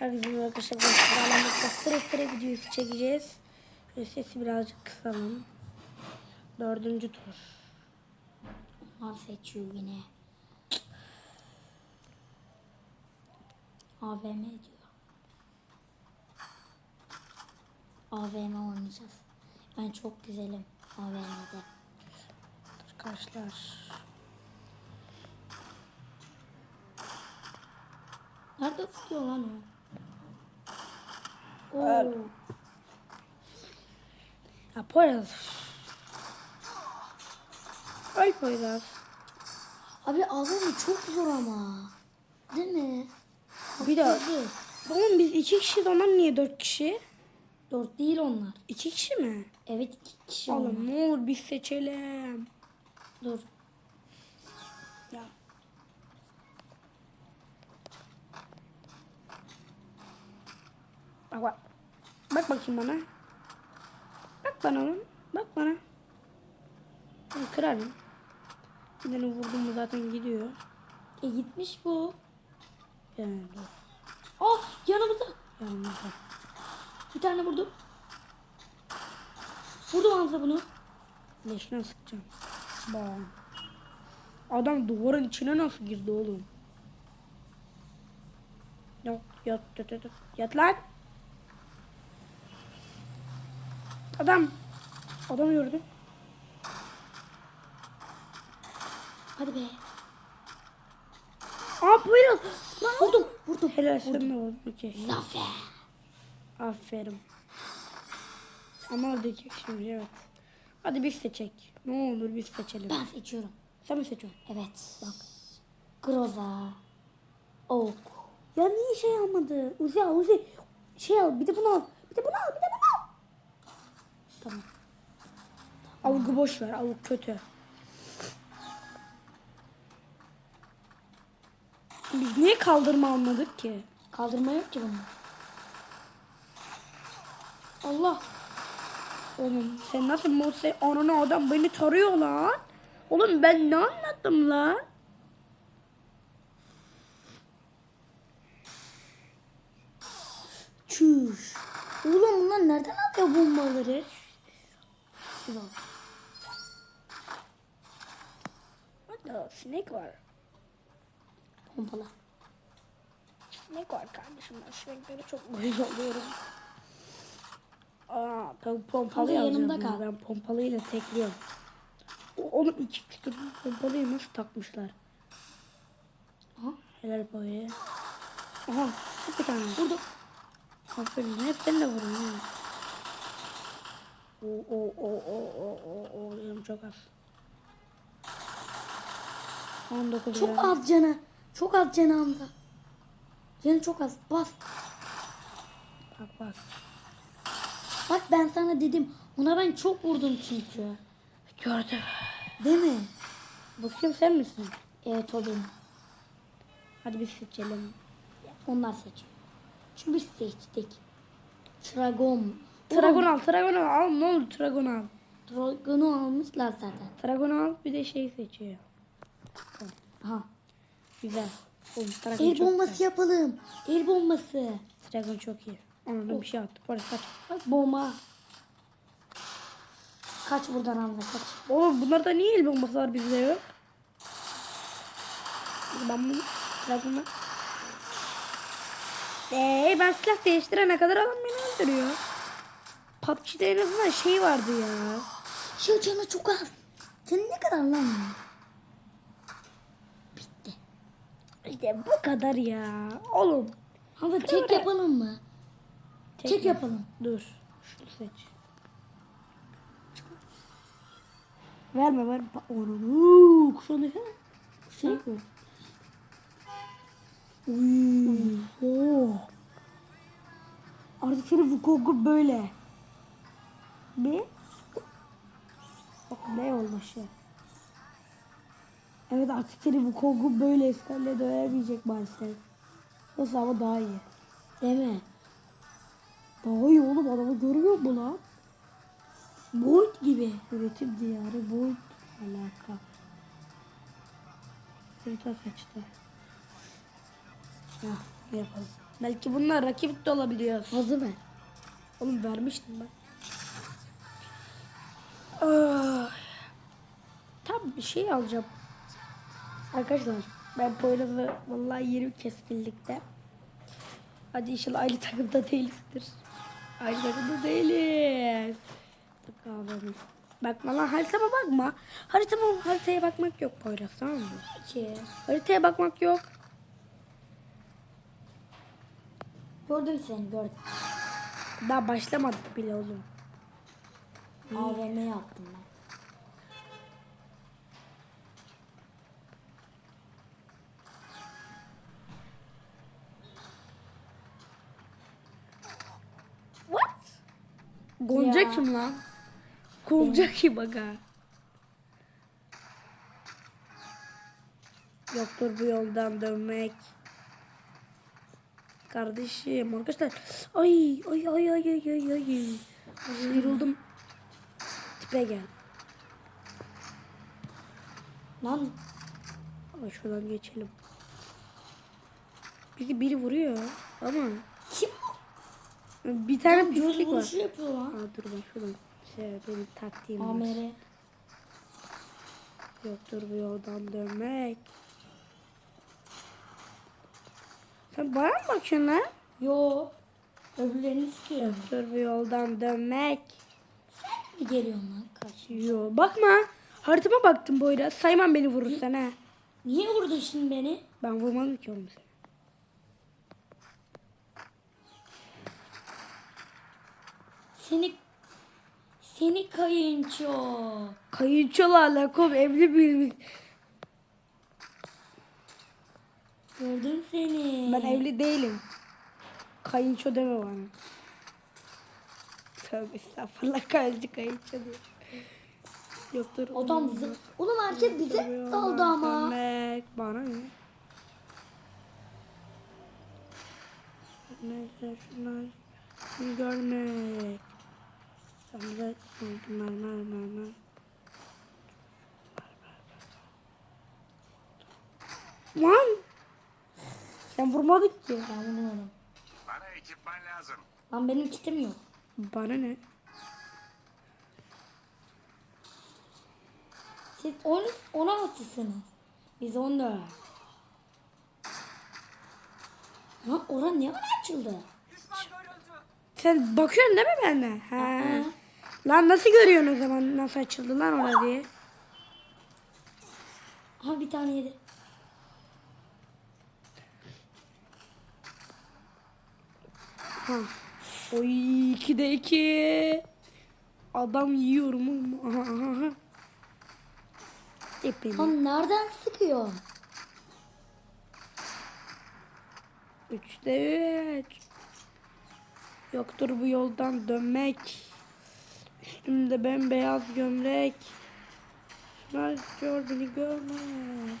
Herkese arkadaşlar. Bugün Sıralanmakta sıra sıra videosu çekeceğiz. Ve sesi birazcık kısalım. Dördüncü tur. Mal seçiyor yine. AVM diyor. AVM oynayacağız. Ben çok güzelim AVM'de. Arkadaşlar. Nerede tutuyor lan o? Oo. Ya Poyraz. Öl Poyraz. Abi AVM çok zor ama. Değil mi? Bir Haksızlık. oğlum biz iki kişi onlar niye dört kişi? Dört değil onlar. İki kişi mi? Evet iki kişi onlar. Oğlum ne olur biz seçelim. Dur. Ya. Bak bak. Bak bakayım bana. Bak bana oğlum. Bak bana. Ben kırarım. Bir tane vurdum mu zaten gidiyor. E gitmiş bu. Yani. Oh yanımızda. Yanımızda. Bir tane vurdum. Vurdum Hamza bunu. Leşine sıkacağım. Bak. Adam duvarın içine nasıl girdi oğlum? Yat yat yat yat. Yat lan. Adam. Adam gördüm. Hadi be. Aa buyurun. Lan vurdum. Vurdum. Helal sen de vurdun. Okey. Zafer. Aferin. Ama öldürecek şimdi evet. Hadi biz seçek. Ne olur biz seçelim. Ben seçiyorum. Sen mi seçiyorsun? Evet. Bak. Groza. Oak. Ya niye şey almadı? Uzi al Uzi. Şey al bir de bunu al. Bir de bunu al bir de bunu al. Tamam. Avugu boş ver. Avuk kötü. Biz niye kaldırma almadık ki? Kaldırma yok ki bunun. Allah. Oğlum sen nasıl Mose ananı adam beni tarıyor lan. Oğlum ben ne anlattım lan? Çüş. Oğlum bunlar nereden alıyor bombaları? Şurada. Burada sinek var. Pompala. Sinek var kardeşim. Ben sineklere çok gayet oluyorum. Aa, ben pompalı yanımda ya. kal. Ben pompalıyla tekliyorum. Oğlum iki kişi pompalıyı nasıl takmışlar? Aha. Helal boyu. Aha bir tane. Vurdum. Aferin. Hep sen de vurun. O o o o o o o canım çok az. 19 Çok lira. az canı. Çok az canı Hamza. Canı çok az. Bas. Bak bak. Bak ben sana dedim. Ona ben çok vurdum çünkü. Gördüm. Değil mi? Bakayım sen misin? Evet o benim. Hadi biz seçelim. Onlar seçiyor. Çünkü biz seçtik. Dragon. Dragon al, Dragon al. Al ne olur Dragon al. Dragon'u almışlar zaten. Dragon al bir de şey seçiyor. Aha. Güzel. Oğlum El bombası güzel. yapalım. El bombası. Dragon çok iyi. Ona bir şey attı. Polis kaç. Bak bomba. Kaç buradan Hamza kaç. Oğlum bunlarda niye el bombası var bizde yok? Ben bunu Dragon'a... Eee ben silah değiştirene kadar adam beni öldürüyor. PUBG'de en azından şey vardı ya. Şu canı çok az. Canı ne kadar lan? Bitti. İşte bu kadar ya. Oğlum. Tek be. yapalım mı? Tek yapalım. Dur. Şunu seç. Verme verme. Onu kuşanı Şey bu. Uy. Oo. Artık senin bu koku böyle. Ne? Bak ne olmuş ya. Evet artık senin bu koku böyle eskerle doyamayacak maalesef. Nasıl ama daha iyi. Değil mi? Daha iyi oğlum adamı görmüyor mu lan? Boyut gibi. Üretim diyarı boyut alaka. Harita kaçtı. Ya yapalım. Belki bunlar rakip de olabiliyor. Fazla ver. Oğlum vermiştim ben. Tam bir şey alacağım. Arkadaşlar ben Poyraz'ı vallahi 20 kez birlikte. Hadi inşallah aynı takımda değilizdir. Aynı takımda değiliz. Bak abi. Bakma lan haritama bakma. Haritama, haritaya bakmak yok Poyraz tamam mı? Ki. Haritaya bakmak yok. Gördüm seni gördüm. Daha başlamadık bile oğlum. AVM yaptım ben. What? Gonca Ya. kim lan? Gonca kim aga? Yoktur bu yoldan dönmek. Kardeşim arkadaşlar. Ay ay ay ay ay ay ay. Sıyrıldım. Tipe gel. Lan Ama şuradan geçelim. Bizi biri vuruyor ama kim? bir tane Göz pislik var. vuruşu yapıyor lan. Aa, dur ben şuradan şey benim taktiğim var. AMR. Yoktur bu yoldan dönmek. Sen bana mı bakıyorsun lan? Yo. Öbürlerini sıkıyorum. Yoktur bu yoldan dönmek. Mi geliyorsun lan? Kaç. Yo bakma. Haritama baktım boyra. Saymam beni vurursan ha. Niye vurdun şimdi beni? Ben vurmadım ki oğlum seni. Seni seni kayınço. Kayınçolarla kom evli birimiz. Gördüm seni. Ben evli değilim. Kayınço deme bana. Tövbe estağfurullah kayınço kayınço diyor. Yoktur. Adam bize... Oğlum herkes bize daldı ama. Dönmek. Bana ne? Neyse şunlar. Görmek. Sen de sanki mermer mermer. Lan! Sen vurmadın ki. Ben vurmadım. Bana ekipman lazım. Lan benim kitim yok. Bana ne? Siz 10, 16'sınız. Biz 14. Lan oran ne ara açıldı? Sen bakıyorsun değil mi bende? He. Lan nasıl görüyorsun o zaman nasıl açıldı lan orada diye? Aha bir tane yedi. Ha. Oy 2'de 2. Adam yiyorum. Epey. Lan nereden sıkıyor? 3'de 3. Yoktur bu yoldan dönmek. Üstümde bembeyaz gömlek. Şunlar istiyor beni görmek.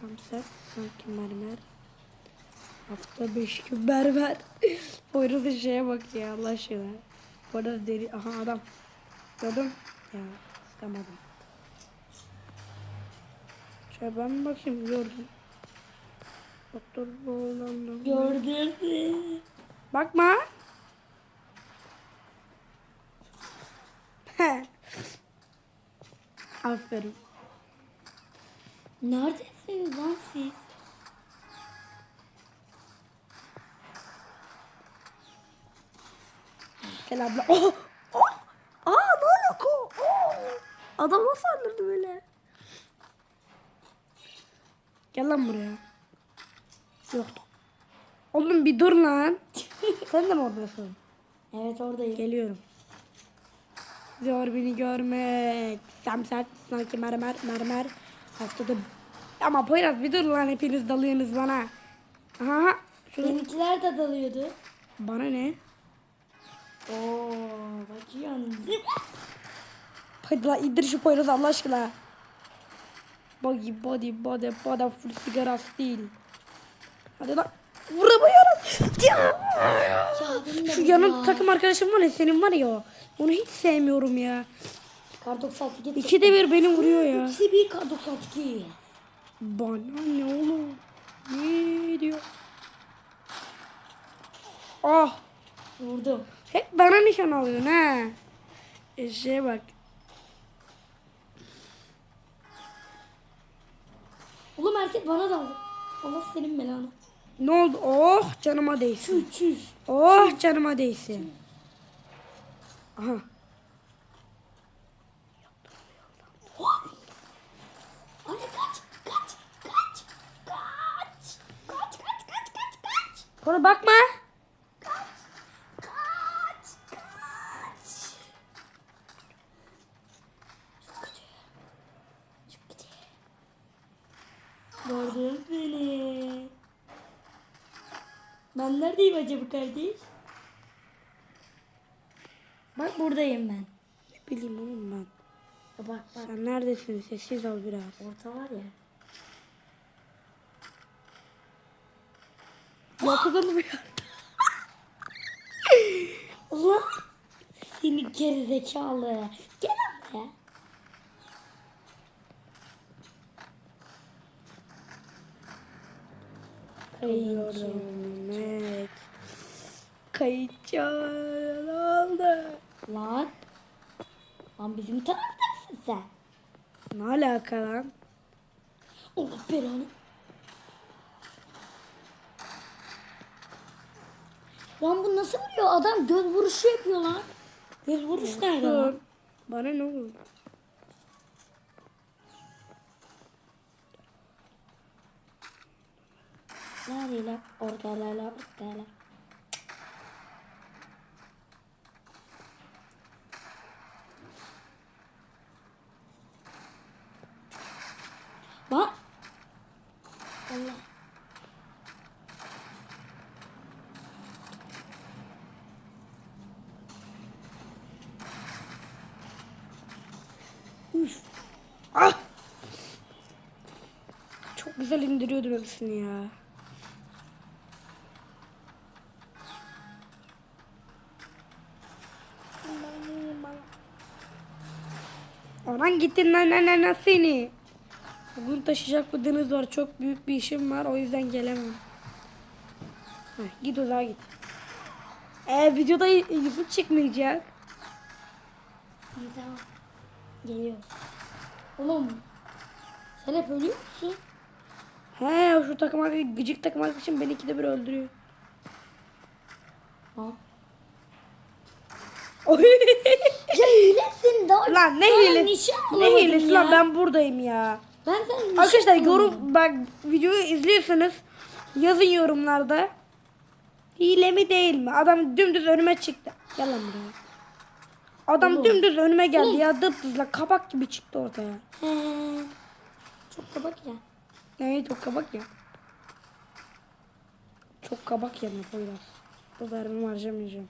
Samsak sanki mermer. Hafta beş gün berber. Poyraz'ın şeye bak ya Allah aşkına. Poyraz deri. Aha adam. Gördüm. Ya sıkamadım. Şöyle ben bakayım gördüm. Doktor bu olanla. Gördün mü? Bakma. Aferin. Neredesiniz lan siz? Gel abla. Oh! Oh! Aa ne alaka? Oh! Adam nasıl sandırdı böyle? Gel lan buraya. Yoktu. Oğlum bir dur lan. Sen de mi oradasın? Evet oradayım. Geliyorum. Zor beni görmek. Samsak sanki mermer mermer. Haftada ama Poyraz bir dur lan hepiniz dalıyorsunuz bana. Aha. Şunu... Benimkiler de dalıyordu. Bana ne? Oo, bakıyorsun. Hadi lan indir şu Poyraz'ı Allah aşkına. Body body body body full sigara değil. Hadi lan. Vuramıyorum. Ya. Ya de Şu yanın ya. takım arkadaşım var ya senin var ya. Onu hiç sevmiyorum ya. Kar 98. İkide bir beni vuruyor ya. İkisi bir kar 92. Bana ne oğlum? Ne diyor? Ah. Vurdum. Hep bana nişan alıyorsun ha. Eşeğe bak. Oğlum herkes bana daldı. Allah senin belanı. Ne oldu? Oh canıma değsin. Çüz çüz. Oh canıma değsin. Aha. Anne kaç kardeş? Bak buradayım ben. Ne bileyim oğlum ben. Bak bak Sen neredesin? Sessiz ol biraz. orta var ya. Yakaladı mı ya? Allah seni geri zekalı. Gel buraya. Kayınço. Mehmet. Kayınço. Ne oldu? Lan. Lan bizim taraftarsın sen. Ne alaka lan? Allah belanı. Lan bu nasıl vuruyor? Adam göz vuruşu yapıyor lan. Göz vuruş nerede lan? Bana ne oldu? Lan? Orada la la orada la. Ah! Çok güzel indiriyordum hepsini ya. Anan gittin lan lan lan seni. Bugün taşıyacak bir deniz var. Çok büyük bir işim var. O yüzden gelemem. Heh, git uzağa git. Ee, videoda YouTube çıkmayacak. Tamam. Geliyor. Oğlum. Sen hep ölüyor musun? He şu takım arkadaşı, gıcık takım arkadaşım beni ikide bir öldürüyor. Ha. Oy. Ya hilesin daha. lan ne hilesi? Ne hilesi lan ben buradayım ya. Ben sen Arkadaşlar yorum bak videoyu izliyorsanız yazın yorumlarda. Hile mi değil mi? Adam dümdüz önüme çıktı. Gel lan buraya. Adam dümdüz önüme geldi ya dıpdızla kabak gibi çıktı ortaya. Çok kabak ya. Ne çok kabak ya. Çok kabak yerine koyuyorlar. Bu mermi harcamayacağım.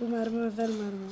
Bu mermi özel mermi.